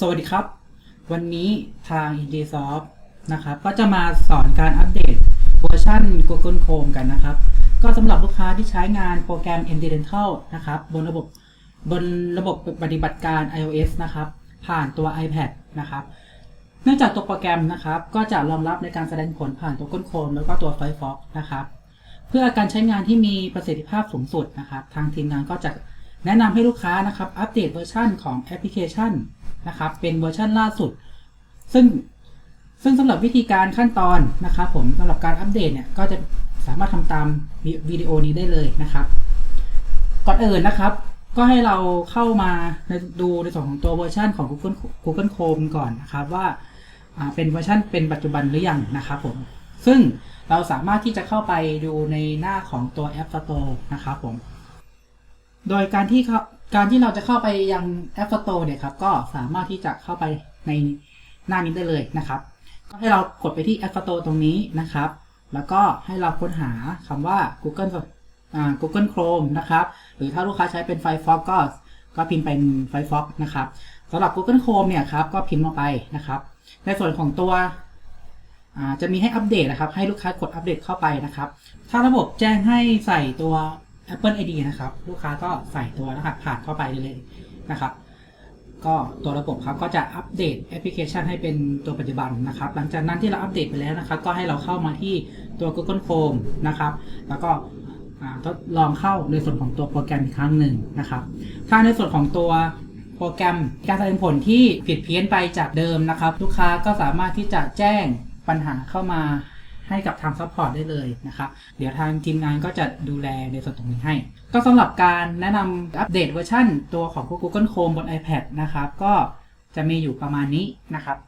สวัสดีครับ วันนี้ทาง i n d i s o f t นะครับ ก็จะมาสอนการอัปเดตเวอร์ชัน Google Chrome กันนะครับ ก็สำหรับลูกค้าที่ใช้งานโปรแกรม n d e n t a l นะครับ บนระบบบนระบบปฏิบัติการ iOS นะครับ ผ่านตัว iPad นะครับ เนื่องจากตัวโปรแกรมนะครับ ก็จะรองรับในการแสดงผลผ่านตัว Google Chrome แล้วก็ตัว Firefox นะครับ เพื่อการใช้งานที่มีประสิทธิภาพสูงสุดนะครับ ทางทีมงานก็จะแนะนำให้ลูกค้านะครับ อัปเดตเวอร์ชันของแอปพลิเคชัน นะครับ เป็นเวอร์ชันล่าสุด ซึ่งซึ่งสำหรับวิธีการขั้นตอนนะครับผมสำหรับการอัปเดตเนี่ยก็จะสามารถทำตามวิดีโอนี้ได้เลยนะครับ ก่อนอื่นนะครับ ก็ให้เราเข้ามาดูในส่วนของตัวเวอร์ชันของ Google Google Chrome ก่อนนะครับว่าเป็นเวอร์ชันเป็นปัจจุบันหรือยังนะครับผม ซึ่งเราสามารถที่จะเข้าไปดูในหน้าของตัว App Store นะครับผม โดยการที่เขา การที่เราจะเข้าไปยัง App Store เนี่ยครับก็สามารถที่จะเข้าไปในหน้านี้ได้เลยนะครับ ก็ให้เรากดไปที่ App Store ตรงนี้นะครับ แล้วก็ให้เราค้นหาคำว่า Google Google Chrome นะครับ หรือถ้าลูกค้าใช้เป็น Firefox ก็ก็พิมพ์เป็น Firefox นะครับสำหรับ Google Chrome เนี่ยครับก็พิมพ์ลงไปนะครับ ในส่วนของตัวจะมีให้อัปเดตนะครับ ให้ลูกค้ากดอัปเดตเข้าไปนะครับ ถ้าระบบแจ้งให้ใส่ตัว Apple ID นะครับ ลูกค้าก็ใส่ตัวรหัสผ่านเข้าไปเลยนะครับ ก็ตัวระบบครับก็จะอัปเดตแอปพลิเคชันให้เป็นตัวปัจจุบันนะครับ หลังจากนั้นที่เราอัปเดตไปแล้วนะครับ ก็ให้เราเข้ามาที่ตัว Google Chrome นะครับ แล้วก็ทดลองเข้าในส่วนของตัวโปรแกรมอีกครั้งหนึ่งนะครับ ถ้าในส่วนของตัวโปรแกรมการแสดงผลที่ผิดเพี้ยนไปจากเดิมนะครับ ลูกค้าก็สามารถที่จะแจ้งปัญหาเข้ามา ให้กับทางซัพพอร์ตได้เลยนะครับ เดี๋ยวทางทีมงานก็จะดูแลในส่วนตรงนี้ให้ ก็สำหรับการแนะนำอัปเดตเวอร์ชันตัวของ Google Chrome บน iPad นะครับ ก็จะมีอยู่ประมาณนี้นะครับ